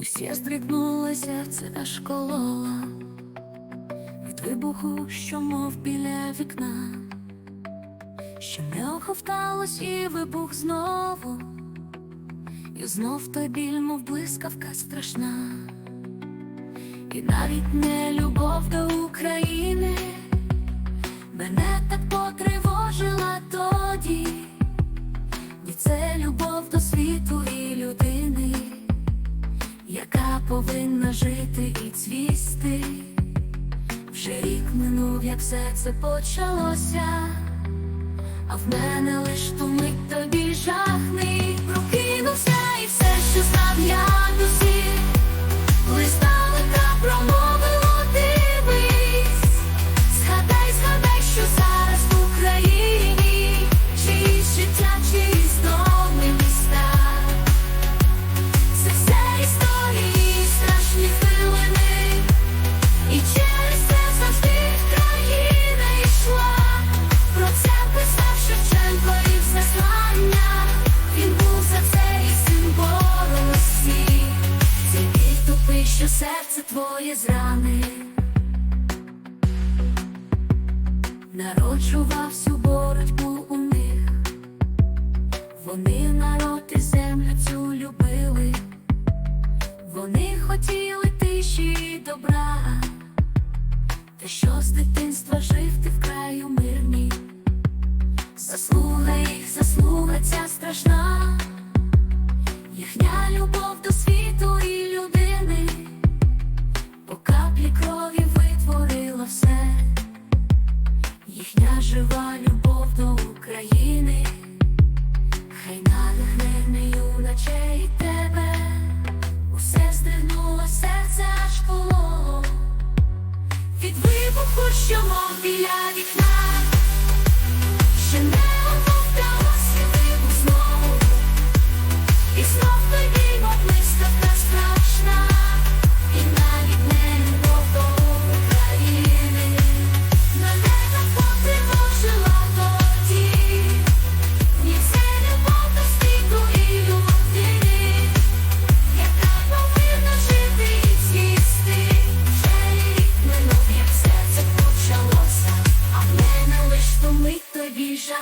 Усі здригнулися, це аж колола від вибуху, що мов біля вікна, ще не оховталось і вибух знову, і знов той біль, мов блискавка страшна, і навіть не любов до України. Мене так потривожила тоді, ні це любов до світу повинна жити і цвісти. Вже рік минув, як все це почалося, а в мене лиш ту твоє зрани. Народжував всю боротьбу у них. Вони народ і землю цю любили, вони хотіли тиші і добра, те, що з дитинства жив любов до України. Хай надихне не юначе і тебе, усе здригнуло серце аж коло від вибуху, що мов біля вікна, ще не більша.